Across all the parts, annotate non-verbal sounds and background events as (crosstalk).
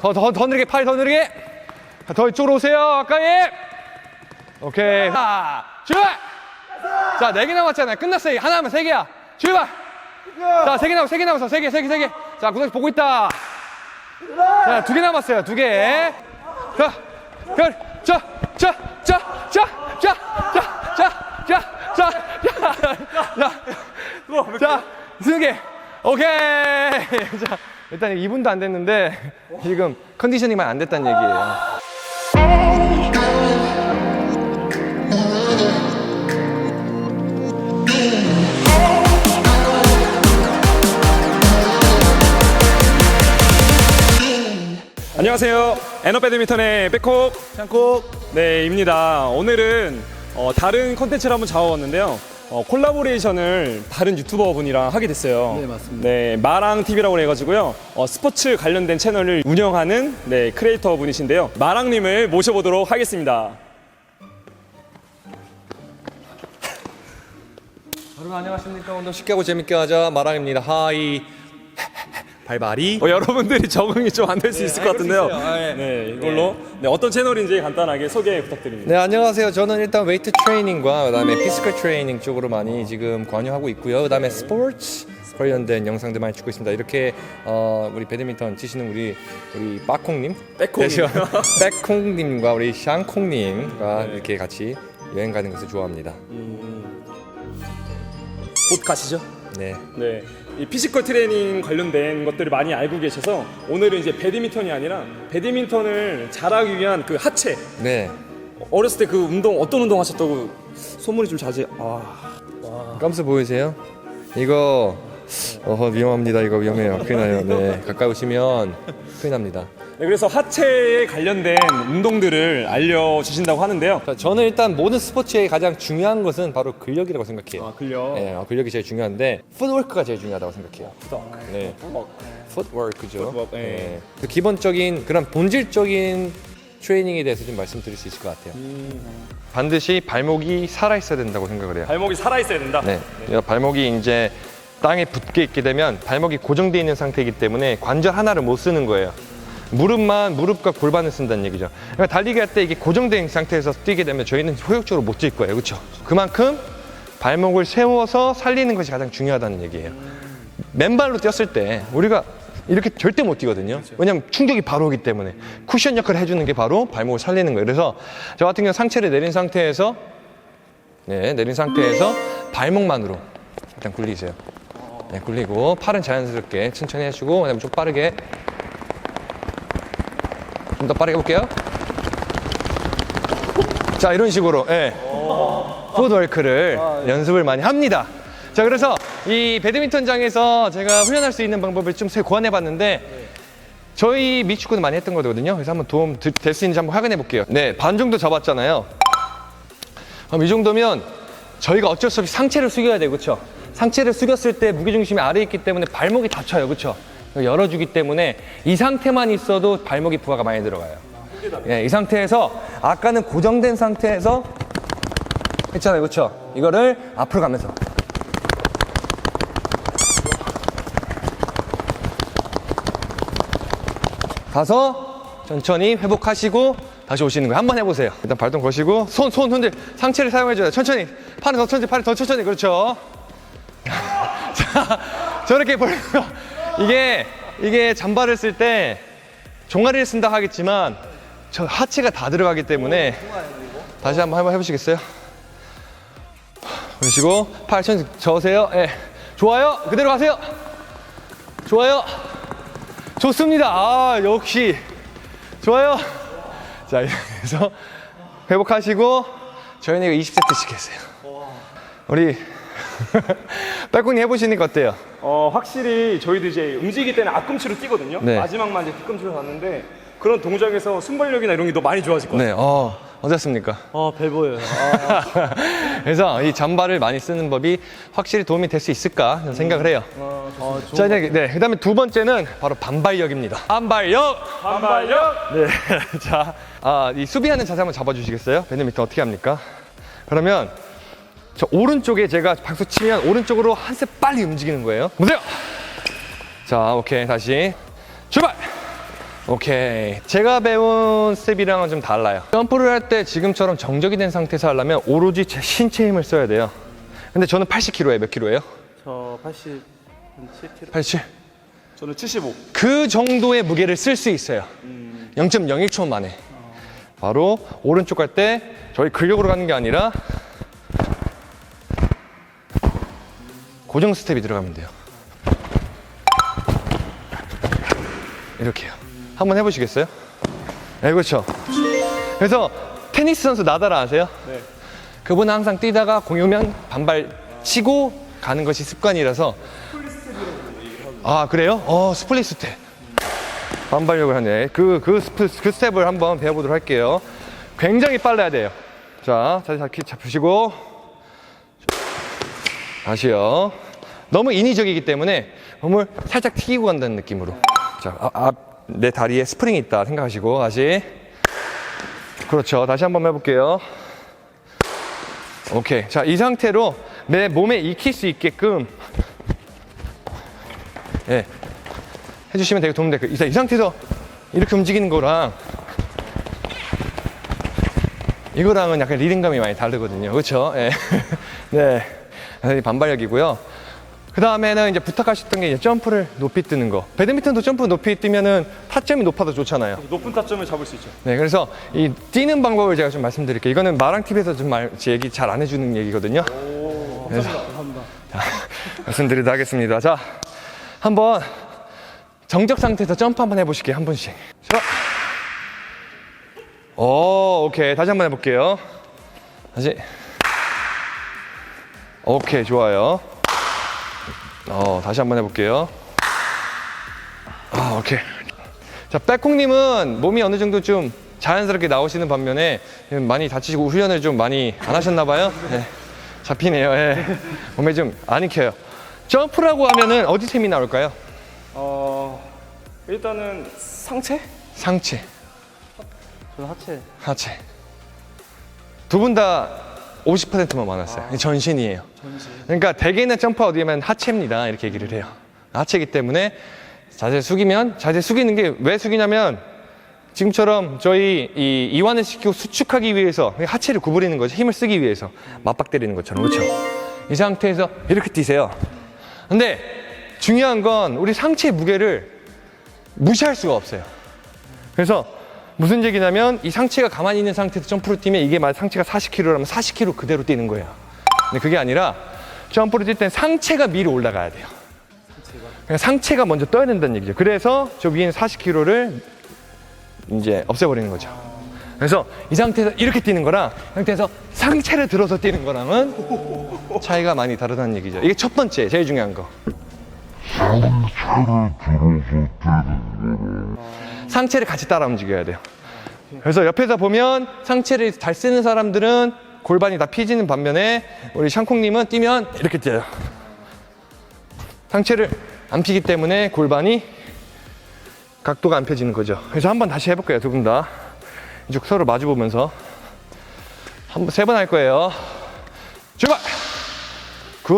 더, 더, 더 느리게, 팔 더 느리게. 더 이쪽으로 오세요, 가까이. 오케이. 자, 출발! 자, 네 개 남았잖아요. 끝났어요. 하나 하면 세 개야. 출발! 자, 세 개 남았어, 세 개 남았어. 세 개, 세 개, 세 개. 자, 구성씨 보고 있다. 자, 두 개 남았어요. 두 개. 자, 별, 자, 자, 자, 자, 자, 자, 자, 자, 자, 자, 자, 자, 스무 개. 오케이. 자, 일단 2분도 안 됐는데 (laughs) 지금 컨디셔닝만 안 됐다는 얘기예요. 안녕하세요. 에너 배드민턴의 백콕 장콕 네입니다. 오늘은 어, 다른 컨텐츠를 한번 잡아봤는데요. 어, 콜라보레이션을 다른 유튜버 분이랑 하게 됐어요. 네 맞습니다. 네 마랑 TV라고 해가지고요. 어, 스포츠 관련된 채널을 운영하는 네 크리에이터 분이신데요. 마랑님을 모셔보도록 하겠습니다. 여러분 안녕하십니까? 오늘 쉽게 하고 재밌게 하자 마랑입니다. 하이. 발발이. 어, 여러분들이 적응이 좀 안 될 수 있을 것 같은데요. 아, 예. 네 이걸로 네, 어떤 채널인지 간단하게 소개 부탁드립니다. 네 안녕하세요. 저는 일단 웨이트 트레이닝과 그다음에 피지컬 트레이닝 쪽으로 많이 지금 관여하고 있고요. 그다음에 스포츠 관련된 영상들 많이 찍고 있습니다. 이렇게 어, 우리 배드민턴 치시는 우리 우리 빠콩님, 빼콩님. 네, 빼콩님과 우리 샹콩님과 이렇게 같이 여행 가는 것을 좋아합니다. 곧 가시죠. 네. 네, 이 피지컬 트레이닝 관련된 것들을 많이 알고 계셔서 오늘은 이제 배드민턴이 아니라 배드민턴을 잘하기 위한 그 하체 네. 어렸을 때 그 운동 어떤 운동 하셨다고 소문이 좀 자주 아 깜스 보이세요? 이거 어 위험합니다. 이거 위험해요. 큰일 나요. 네. 가까이 오시면 큰일 납니다. 네, 그래서 하체에 관련된 운동들을 알려주신다고 하는데요. 저는 일단 모든 스포츠의 가장 중요한 것은 바로 근력이라고 생각해요. 아 근력. 네, 어, 근력이 제일 중요한데 풋워크가 제일 중요하다고 생각해요. 네, 풋워크죠. 풋워크, 예. 네. 그 기본적인 그런 본질적인 트레이닝에 대해서 좀 말씀드릴 수 있을 것 같아요. 반드시 발목이 살아 있어야 된다고 생각을 해요. 발목이 살아 있어야 된다. 네, 이 발목이 이제 땅에 붙게 있게 되면 발목이 고정되어 있는 상태이기 때문에 관절 하나를 못 쓰는 거예요. 무릎만 무릎과 골반을 쓴다는 얘기죠. 그러니까 달리기 할 때 이게 고정된 상태에서 뛰게 되면 저희는 효율적으로 못 뛸 거예요. 그렇죠? 그만큼 발목을 세워서 살리는 것이 가장 중요하다는 얘기예요. 맨발로 뛰었을 때 우리가 이렇게 절대 못 뛰거든요. 왜냐하면 충격이 바로 오기 때문에 쿠션 역할을 해주는 게 바로 발목을 살리는 거예요. 그래서 저 같은 경우 상체를 내린 상태에서 네, 내린 상태에서 발목만으로 일단 굴리세요. 네, 굴리고 팔은 자연스럽게 천천히 해주고 그다음에 좀 빠르게 좀 더 빠르게 해볼게요. 자 이런 식으로 예. 풋워크를 연습을 많이 합니다. 자 그래서 이 배드민턴장에서 제가 훈련할 수 있는 방법을 좀 고안해 봤는데 저희 미축구는 많이 했던 거거든요. 그래서 한번 도움 될 수 있는지 한번 확인해 볼게요. 네, 반 정도 잡았잖아요. 그럼 이 정도면 저희가 어쩔 수 없이 상체를 숙여야 돼요, 그렇죠? 상체를 숙였을 때 무게 중심이 아래 에 있기 때문에 발목이 다쳐요, 그렇죠? 열어주기 때문에 이 상태만 있어도 발목이 부하가 많이 들어가요. 예, 이 상태에서 아까는 고정된 상태에서 했잖아요, 그렇죠? 이거를 앞으로 가면서 가서 천천히 회복하시고 다시 오시는 거예요. 한 번 해보세요. 일단 발동 거시고 손, 손 흔들 상체를 사용해줘요. 천천히 팔을 더 천천히 팔을 더 천천히 그렇죠. 자, 저렇게 벌려 이게 이게 잠바를 쓸 때 종아리를 쓴다 하겠지만 저 하체가 다 들어가기 때문에 다시 한번 한번 해보시겠어요? 그러시고 팔 천천히 저으세요. 예, 좋아요. 그대로 가세요. 좋아요. 좋습니다. 아, 역시. 좋아요. 자, 그래서 회복하시고, 저희는 이거 20세트씩 했어요. 우리, (laughs) 빨콩이 해보시니까 어때요? 어 확실히 저희도 이제 움직일 때는 앞꿈치로 뛰거든요. 네. 마지막만 이제 뒤꿈치로 갔는데 그런 동작에서 순발력이나 이런 게 더 많이 좋아질 것 같아요. 네, 어, 어땠습니까? 아, 배 보여요. 그래서 이 잠바를 많이 쓰는 법이 확실히 도움이 될 수 있을까 저는 생각을 해요. 아, 좋은 자, 이제, 네, 그 다음에 두 번째는 바로 반발력입니다. 반발력! 반발력. 네. (laughs) 자, 아, 이 수비하는 자세 한번 잡아주시겠어요? 배드민턴 어떻게 합니까? 그러면 저 오른쪽에 제가 박수 치면 오른쪽으로 한 세 빨리 움직이는 거예요. 보세요. 자, 오케이. 다시. 출발! 오케이. 제가 배운 스텝이랑은 좀 달라요. 점프를 할 때 지금처럼 정적이 된 상태에서 하려면 오로지 제 신체 힘을 써야 돼요. 근데 저는 80kg에 몇 킬로예요? 저 80, 한 7kg. 87. 저는 75. 그 정도의 무게를 쓸 수 있어요. 0.01초 만에. 바로 오른쪽 갈 때 저희 근력으로 가는 게 아니라 고정 스텝이 들어가면 돼요. 이렇게요. 한번 해보시겠어요? 네, 그렇죠. 그래서 테니스 선수 나다라 아세요? 네. 그분은 항상 뛰다가 공유면 반발 치고 가는 것이 습관이라서 아 그래요? 어 스플릿 스텝 반발력을 하네 그, 그, 스프, 그 스텝을 한번 배워보도록 할게요 굉장히 빨라야 돼요 자 다시 잡기 잡으시고 다시요 너무 인위적이기 때문에 몸을 살짝 튀기고 간다는 느낌으로. 자, 아, 앞, 내 다리에 스프링이 있다 생각하시고 다시. 그렇죠. 다시 한번 해볼게요. 오케이. 자 이 상태로 내 몸에 익힐 수 있게끔. 예. 해주시면 되게 도움 될 거예요. 이, 이 상태에서 이렇게 움직이는 거랑 이거랑은 약간 리듬감이 많이 다르거든요. 그렇죠? 예. (laughs) 네. 반발력이고요 그 다음에는 이제 부탁하셨던 게 이제 점프를 높이 뜨는 거 배드민턴도 점프 높이 뛰면은 타점이 높아도 좋잖아요 높은 타점을 잡을 수 있죠. 네, 그래서 이 뛰는 방법을 제가 좀 말씀드릴게요. 이거는 마랑 TV에서 좀 말, 제 얘기 잘 안 해주는 얘기거든요. 그래서 자, (laughs) 말씀드리도록 하겠습니다. 자, 한번 정적 상태에서 점프 한번 해보실게요. 한 분씩. 자, 오, 오케이. 다시 한번 해볼게요. 다시. 오케이, 좋아요. 어, 다시 한번 해볼게요. 아, 오케이. 자, 백콩님은 몸이 어느 정도 좀 자연스럽게 나오시는 반면에 많이 다치시고 훈련을 좀 많이 안 하셨나 봐요. 네. 잡히네요. 예. 몸에 좀 안 익혀요. 점프라고 하면은 어디 셈이 나올까요? 어, 일단은 상체? 상체, 저는 하체. 하체. 두 분 다 50%만 많았어요. 전신이에요. 그러니까 대개는 점프 어디면 하체입니다. 이렇게 얘기를 해요. 하체이기 때문에 자세 숙이면 자세 숙이는 게 왜 숙이냐면 지금처럼 저희 이 이완을 시키고 수축하기 위해서 하체를 구부리는 거죠. 힘을 쓰기 위해서 맞박 때리는 것처럼 그렇죠. 이 상태에서 이렇게 뛰세요. 근데 중요한 건 우리 상체 무게를 무시할 수가 없어요. 그래서 무슨 얘기냐면 이 상체가 가만히 있는 상태에서 점프를 뛰면 이게 만약 상체가 40kg라면 40kg 그대로 뛰는 거예요. 근데 그게 아니라 점프를 뛸 땐 상체가 위로 올라가야 돼요. 그러니까 상체가 먼저 떠야 된다는 얘기죠. 그래서 저 위에 있는 40kg를 이제 없애버리는 거죠. 그래서 이 상태에서 이렇게 뛰는 거랑 이 상태에서 상체를 들어서 뛰는 거랑은 차이가 많이 다르다는 얘기죠. 이게 첫 번째, 제일 중요한 거. 상체를 같이 따라 움직여야 돼요. 그래서 옆에서 보면 상체를 잘 쓰는 사람들은 골반이 다 피지는 반면에 우리 샹콩님은 뛰면 이렇게 뛰어요. 상체를 안 피기 때문에 골반이 각도가 안 펴지는 거죠. 그래서 한번 다시 해볼게요, 두 분 다. 이쪽 서로 마주 보면서. 한 번, 세 번 할 거예요. 출발! 굿!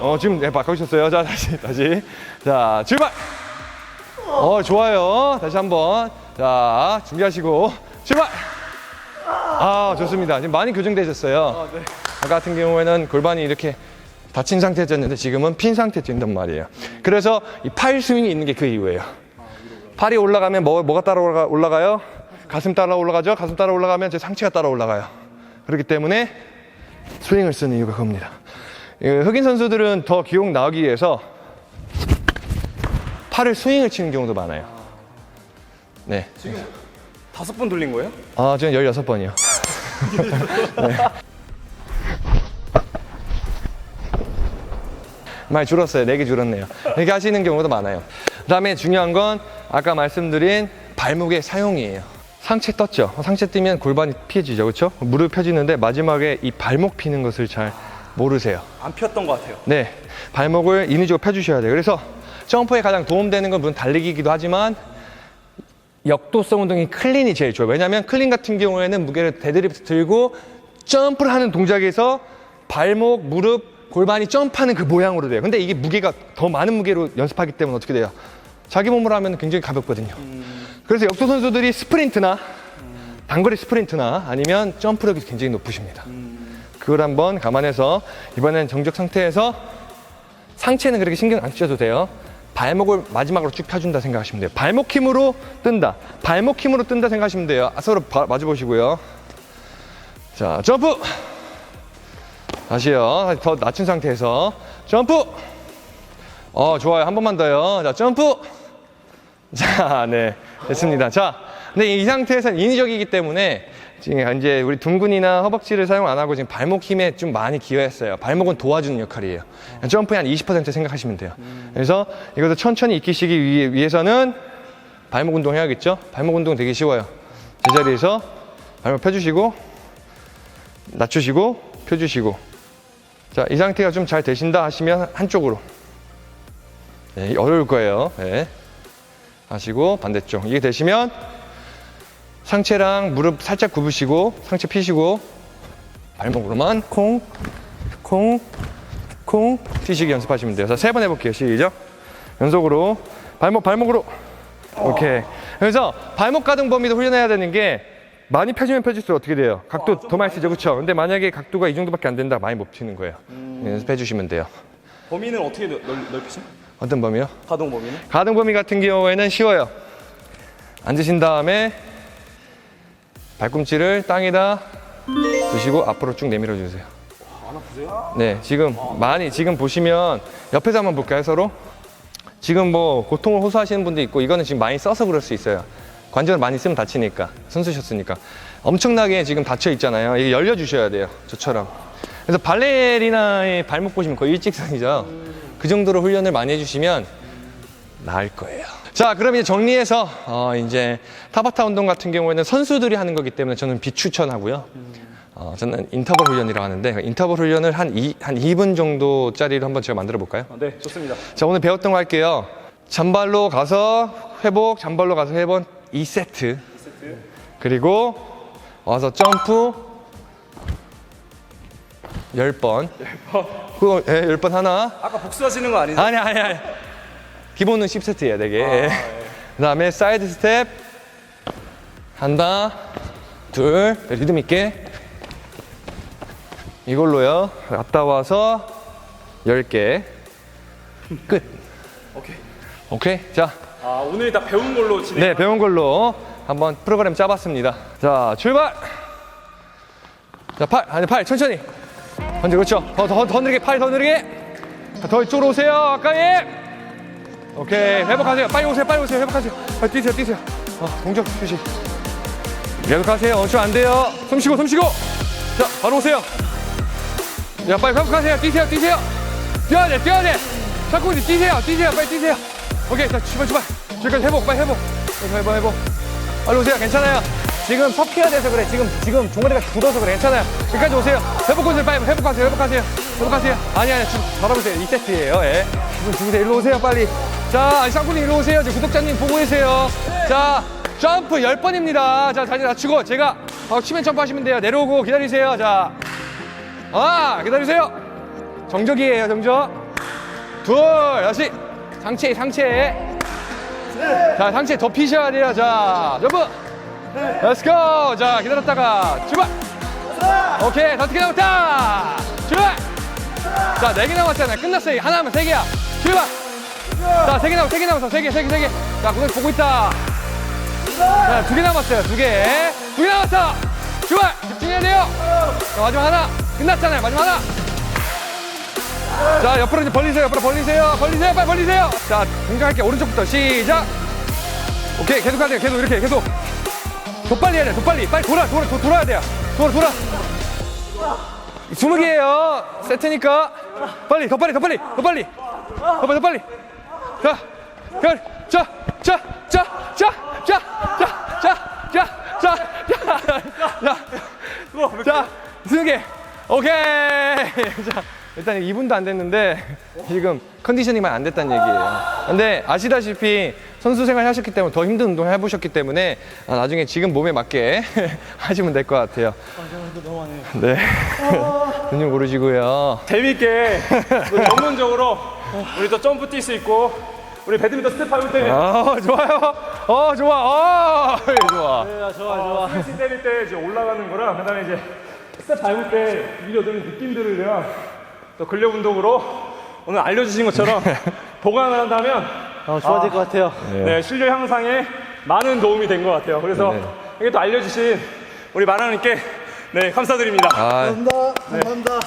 어, 지금 네, 바꿔주셨어요. 자, 다시, 다시. 자, 출발! 어, 좋아요. 다시 한 번. 자, 준비하시고, 출발! 아, 좋습니다. 지금 많이 교정되셨어요. 아까 같은 경우에는 골반이 이렇게 다친 상태였는데 지금은 핀 상태에 뛴단 말이에요. 그래서 이 팔 스윙이 있는 게 그 이유예요. 팔이 올라가면 뭐, 뭐가 따라 올라가, 올라가요? 가슴 따라 올라가죠? 가슴 따라 올라가면 제 상체가 따라 올라가요. 그렇기 때문에 스윙을 쓰는 이유가 그겁니다. 예, 흑인 선수들은 더 기록 나오기 위해서 팔을 스윙을 치는 경우도 많아요. 네. 다섯 번 돌린 거예요? 아, 저는 16번이요. (laughs) 많이 줄었어요. 4개 줄었네요. 이렇게 하시는 경우도 많아요. 그 다음에 중요한 건 아까 말씀드린 발목의 사용이에요. 상체 떴죠? 상체 뛰면 골반이 피해지죠. 그렇죠? 무릎 펴지는데 마지막에 이 발목 피는 것을 잘 모르세요. 안 폈던 것 같아요. 네, 발목을 인위적으로 펴주셔야 돼요. 그래서 점프에 가장 도움되는 건 물론 달리기이기도 하지만 역도성 운동이 클린이 제일 좋아요. 왜냐하면 클린 같은 경우에는 무게를 데드리프트 들고 점프를 하는 동작에서 발목, 무릎, 골반이 점프하는 그 모양으로 돼요. 근데 이게 무게가 더 많은 무게로 연습하기 때문에 어떻게 돼요? 자기 몸으로 하면 굉장히 가볍거든요. 그래서 옆도 선수들이 스프린트나 단거리 스프린트나 아니면 점프력이 굉장히 높으십니다. 그걸 한번 감안해서 이번엔 정적 상태에서 상체는 그렇게 신경 안 쓰셔도 돼요. 발목을 마지막으로 쭉 펴준다 생각하시면 돼요. 발목 힘으로 뜬다. 발목 힘으로 뜬다 생각하시면 돼요. 아, 서로 바- 마주 보시고요. 자, 점프! 다시요. 더 낮춘 상태에서 점프! 어, 좋아요. 한 번만 더요. 자, 점프! (laughs) 자, 네. 됐습니다. 자, 근데 이 상태에서는 인위적이기 때문에 지금 이제 우리 둥근이나 허벅지를 사용 안 하고 지금 발목 힘에 좀 많이 기여했어요. 발목은 도와주는 역할이에요. 점프의 한 20% 생각하시면 돼요. 그래서 이것도 천천히 익히시기 위- 위해서는 발목 운동 해야겠죠? 발목 운동 되게 쉬워요. 제자리에서 발목 펴주시고, 낮추시고, 펴주시고. 자, 이 상태가 좀 잘 되신다 하시면 한쪽으로. 네, 어려울 거예요. 네. 하시고 반대쪽 이게 되시면 상체랑 무릎 살짝 굽으시고 상체 피시고 발목으로만 콩, 콩, 콩 튀시기 연습하시면 돼요. 자, 세번 해볼게요. 시작. 연속으로 발목 발목으로 오케이. 그래서 발목 가동 범위도 훈련해야 되는 게 많이 펴지면 펴질수록 어떻게 돼요? 각도 더 많이 쓰죠, 그렇죠? 근데 만약에 각도가 이 정도밖에 안 된다, 많이 못 튀는 거예요. 연습해 주시면 돼요. 범위는 어떻게 넓, 넓히죠? 어떤 범위요? 가동 범위는? 가동 범위 같은 경우에는 쉬워요. 앉으신 다음에 발꿈치를 땅에다 두시고 앞으로 쭉 내밀어 주세요. 네, 지금 많이 지금 보시면 옆에서 한번 볼까요, 서로? 지금 뭐 고통을 호소하시는 분도 있고 이거는 지금 많이 써서 그럴 수 있어요. 관절을 많이 쓰면 다치니까 선수셨으니까 엄청나게 지금 닫혀 있잖아요. 이게 열려 주셔야 돼요. 저처럼. 그래서 발레리나의 발목 보시면 거의 일직선이죠. 그 정도로 훈련을 많이 해주시면 나을 거예요. 자, 그럼 이제 정리해서 어, 이제 타바타 운동 같은 경우에는 선수들이 하는 거기 때문에 저는 비추천하고요. 어, 저는 인터벌 훈련이라고 하는데 그 인터벌 훈련을 한, 이, 한 2분 정도짜리로 한번 제가 만들어 볼까요? 아, 네, 좋습니다. 자, 오늘 배웠던 거 할게요. 잔발로 가서 회복, 잔발로 가서 회복 2세트. 그리고 와서 점프 10번. 10번. 그거 예, 10번 하나. 아까 복수하시는 거 아니죠? 아니 아니 아니. 기본은 10세트예요, 되게. (laughs) 그 다음에 사이드 스텝 한다. 둘, 리듬 있게. 이걸로요. 갔다 와서 10개. 끝. 오케이. 오케이. 자, 아, 오늘 다 배운 걸로 진행. 네, 배운 걸로 한번 프로그램 짜봤습니다. 자, 출발! 자, 팔, 아니, 팔, 천천히. 먼저, 그렇죠. 더, 더, 더 느리게, 팔 더. 자, 더 이쪽으로 오세요, 가까이. 오케이, 회복하세요. 빨리 오세요, 빨리 오세요. 회복하세요. 빨리 뛰세요, 뛰세요. 어, 동작 휴식. 계속하세요. 멈추면 안 돼요. 숨 쉬고, 숨 쉬고. 자, 바로 오세요. 야, 빨리 회복하세요. 뛰세요, 뛰세요. 뛰어야 돼, 뛰어야 돼. 자꾸 이제 뛰세요, 뛰세요. 빨리 뛰세요. 오케이, 자, 출발, 출발. 지금까지 회복, 빨리 회복. 회복, 회복, 회복. 빨리 오세요. 괜찮아요. 지금 섭해야 돼서 그래. 지금, 지금 종아리가 굳어서 그래. 괜찮아요. 여기까지 오세요. 회복하세요. 빨리 회복하세요. 회복하세요. 회복하세요. 아니, 아니, 지금 잘하보세요. 2세트예요. 예. 지금 죽으세요. 일로 오세요. 빨리. 자, 아니, 쌍군님 일로 오세요. 지금 구독자님 보고 계세요. 자, 점프 10번입니다. 자, 자리 낮추고 제가 바로 치면 점프 하시면 돼요. 내려오고 기다리세요. 자. 아, 기다리세요. 정적이에요. 정적. 둘, 다시. 상체, 상체. 자, 상체 더 피셔야 돼요. 자, 점프. 렛츠고. 자, 기다렸다가 출발. 오케이, 다섯 개 남았다. 출발. 자, 네 개 남았잖아요. 끝났어요. 하나 하면 세 개야. 출발. 자, 세 개 남았어. 세 개 남았어. 세 개, 세 개, 세 개. 자, 그걸 보고 있다. 자, 두 개 남았어요. 두 개. 두 개 남았어. 출발. 집중해야 돼요. 자, 마지막 하나. 끝났잖아요. 마지막 하나. 자, 옆으로 이제 벌리세요. 옆으로 벌리세요. 벌리세요. 빨리 벌리세요. 자, 공격할게. 오른쪽부터 시작. 오케이. 계속 가야 돼요. 계속 이렇게 계속. 더 빨리 해야 돼. 더 빨리. 빨리 돌아. 돌아. 도, 돌아야 돼요. 돌아. 돌아. 스무 개예요. 세트니까. 빨리. 더 빨리. 더 빨리. 더 빨리. 더 빨리. 더 빨리. 자. 자. 자. 자. 자. 자. 자. 자. 자. 자. 자. 자. 자. 자. 스무 개. 오케이. 자. 일단 2분도 안 됐는데 지금 컨디셔닝만 안 됐다는 얘기예요. 근데 아시다시피 선수 생활 하셨기 때문에 더 힘든 운동 해보셨기 때문에 아, 나중에 지금 몸에 맞게 (laughs) 하시면 될 것 같아요. 네. (laughs) 근육 오르시고요. 재밌게 또 전문적으로 우리 또 점프 뛸 수 있고 우리 배드민턴 스텝 밟을 때 아, 좋아요. 어, 좋아. 어, 예, 좋아. 네, 좋아, 좋아. 스위치 때릴 때 이제 올라가는 거랑 그다음에 이제 스텝 밟을 때 밀려드는 느낌들을 내가 또 근력 운동으로 오늘 알려주신 것처럼 보강을 한다면 어, 좋아질 것 같아요. 네. 네, 실력 향상에 많은 도움이 된 것 같아요. 그래서 네. 이게 또 알려주신 우리 마라님께 네 감사드립니다. 아, 감사합니다. 네. 감사합니다.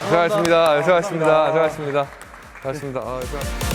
수고하셨습니다. 수고하셨습니다. 수고하셨습니다. 수고하셨습니다. 아, 수고하셨습니다.